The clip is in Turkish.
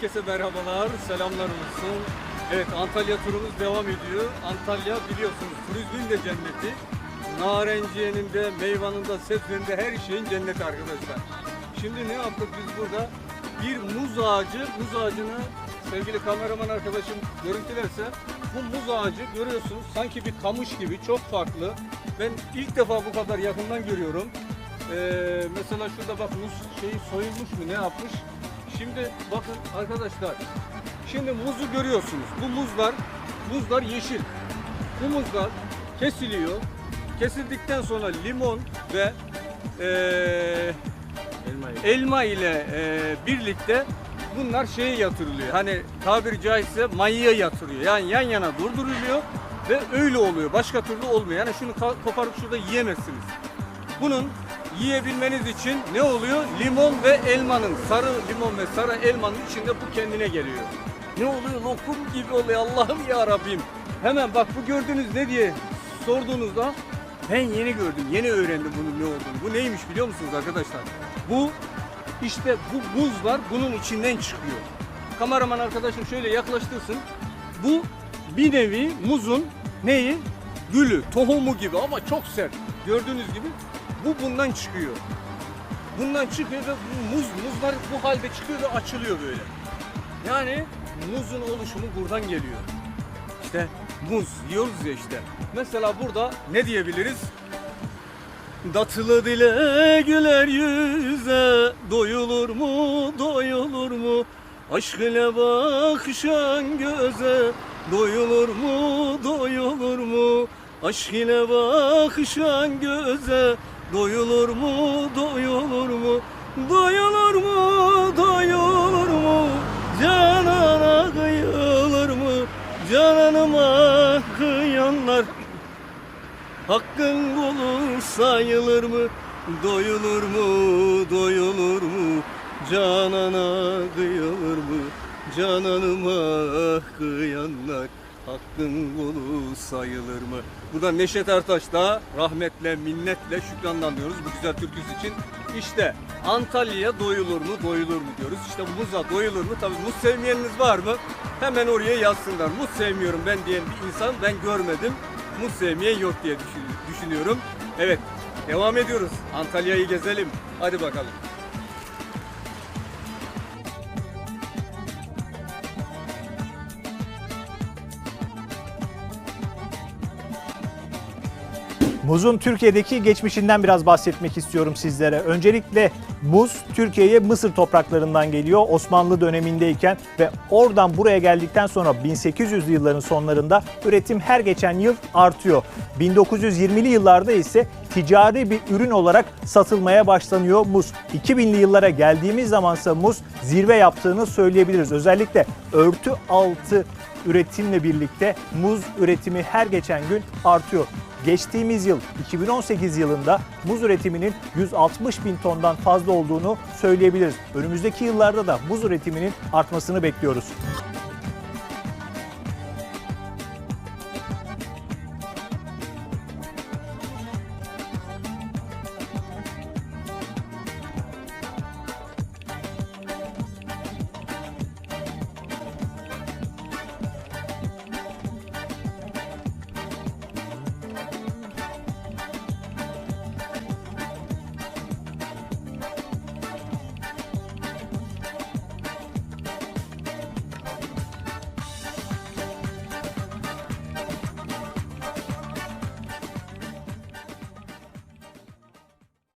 Herkese merhabalar, selamlar olsun. Evet Antalya turumuz devam ediyor. Antalya biliyorsunuz turizmin de cenneti. Narenciyenin de, meyvanın da, sebzenin de her şeyin cenneti arkadaşlar. Şimdi ne yaptık biz burada? Bir muz ağacı, muz ağacını sevgili kameraman arkadaşım görüntülerse bu muz ağacı görüyorsunuz sanki bir kamış gibi çok farklı. Ben ilk defa bu kadar yakından görüyorum. Ee, mesela şurada bak muz şeyi soyulmuş mu ne yapmış? Şimdi bakın arkadaşlar. Şimdi muzu görüyorsunuz. Bu muzlar, muzlar yeşil. Bu muzlar kesiliyor. Kesildikten sonra limon ve eee, elma ile eee, birlikte bunlar şeye yatırılıyor. Hani tabiri caizse mayıya yatırıyor. Yani yan yana durduruluyor ve öyle oluyor. Başka türlü olmuyor. Yani şunu koparıp şurada yiyemezsiniz. Bunun yiyebilmeniz için ne oluyor? Limon ve elmanın, sarı limon ve sarı elmanın içinde bu kendine geliyor. Ne oluyor? Lokum gibi oluyor Allah'ım ya Rabbim. Hemen bak bu gördüğünüz ne diye sorduğunuzda ben yeni gördüm, yeni öğrendim bunun ne olduğunu. Bu neymiş biliyor musunuz arkadaşlar? Bu işte bu buzlar bunun içinden çıkıyor. Kameraman arkadaşım şöyle yaklaştırsın. Bu bir nevi muzun neyi? Gülü, tohumu gibi ama çok sert. Gördüğünüz gibi bu bundan çıkıyor. Bundan çıkıyor ve muz, muzlar bu halde çıkıyor ve açılıyor böyle. Yani muzun oluşumu buradan geliyor. İşte muz yiyoruz ya işte. Mesela burada ne diyebiliriz? Datılı dile güler yüze doyulur mu doyulur mu Aşk ile bakışan göze doyulur mu doyulur mu Aşk ile bakışan göze doyulur mu doyulur mu Doyulur mu doyulur mu Canana kıyılır mı Cananıma kıyanlar Hakkın kulu sayılır mı? Doyulur mu, doyulur mu? Canana kıyılır mı? Cananıma kıyanlar Hakkın kulu sayılır mı? Buradan Neşet Ertaş'ta rahmetle, minnetle şükranla diyoruz bu güzel türküsü için. İşte Antalya'ya doyulur mu, doyulur mu diyoruz. İşte muza doyulur mu? Tabii muz sevmeyeniniz var mı? Hemen oraya yazsınlar. Muz sevmiyorum ben diyen bir insan ben görmedim muz sevmeyen yok diye düşün- düşünüyorum. Evet, devam ediyoruz. Antalya'yı gezelim. Hadi bakalım. Muzun Türkiye'deki geçmişinden biraz bahsetmek istiyorum sizlere. Öncelikle muz Türkiye'ye Mısır topraklarından geliyor Osmanlı dönemindeyken ve oradan buraya geldikten sonra 1800'lü yılların sonlarında üretim her geçen yıl artıyor. 1920'li yıllarda ise ticari bir ürün olarak satılmaya başlanıyor muz. 2000'li yıllara geldiğimiz zamansa muz zirve yaptığını söyleyebiliriz. Özellikle örtü altı üretimle birlikte muz üretimi her geçen gün artıyor. Geçtiğimiz yıl 2018 yılında muz üretiminin 160 bin tondan fazla olduğunu söyleyebiliriz. Önümüzdeki yıllarda da muz üretiminin artmasını bekliyoruz.